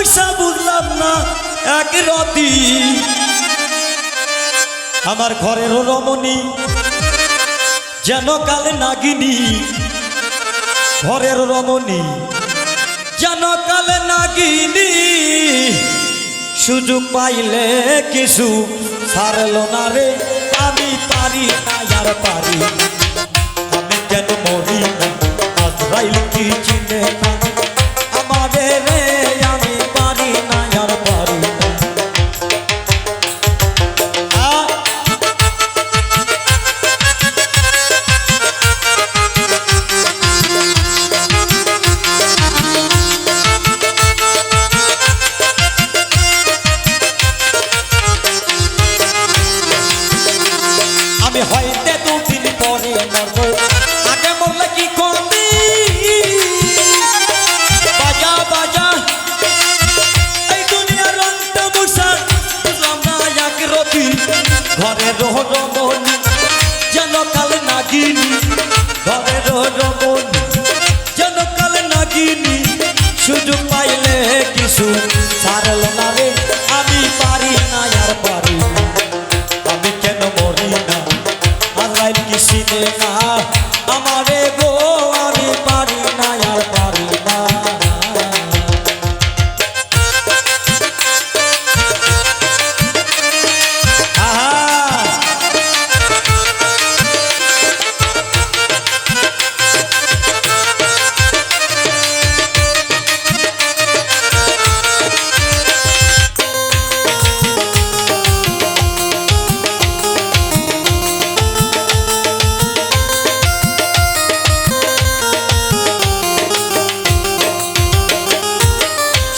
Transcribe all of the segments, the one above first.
বৈশা বুঝলাম না, এক রতি। আমার ঘরের রমণী, যেন কালে নাগিনী। ঘরের রমণী, যেন কালে নাগিনী। সুযোগ পাইলে কিছু ছাড়ল না রে, আমি পারি না, আর পারি না। ঘরে রহ রমণী, যেন কাল নাগিনী। ঘরে রহ রমণী, যেন কাল নাগিনী। সুযোগ পাইলে কিছু ছাড়ল না রে, আমি পারি না আর পারি আমি কেন মরি না? আল্লাহ কিছু না।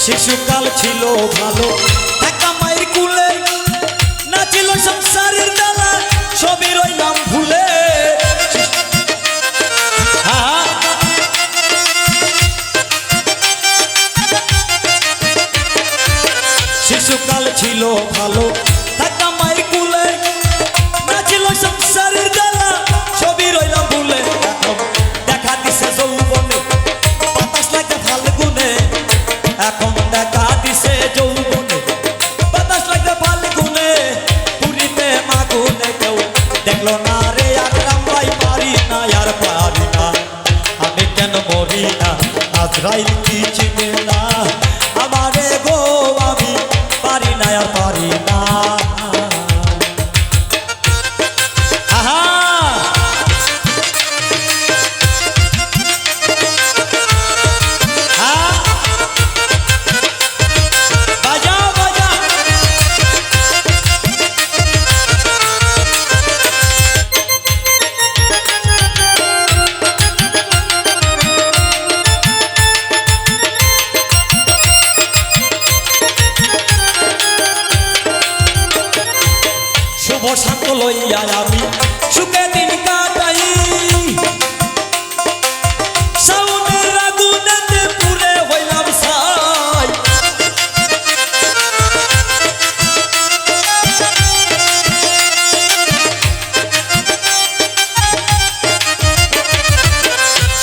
শিশুকাল ছিল ভালো। একা মায়ের কুলে নাচিল সংসারের ডালা ওই নাম ভুলে। না আর পারি না। আমি কেন মরি না আজরাইল কি চিনে না? শান্ত লইয়া আমি। সুখে দিন কাটাই।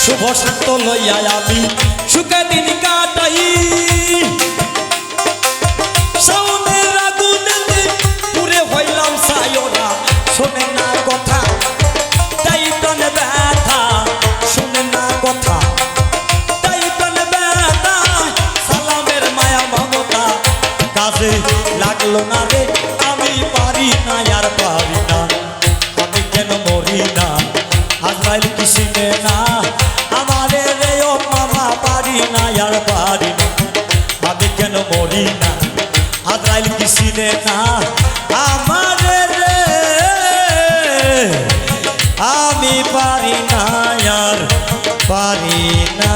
শুভ শান্ত লইয়া আমি সুখে দিন লাগল না রে, আমি পারি না, আর পারি না। আমি কেন মরি না? আজরাইল কি না? আমারে রে, ও মামা, পারি না, আর পারি না। আমি কেন মরি না? আজরাইল কি চিনে না? আমারে রে, আমি পারি না, আর পারি না।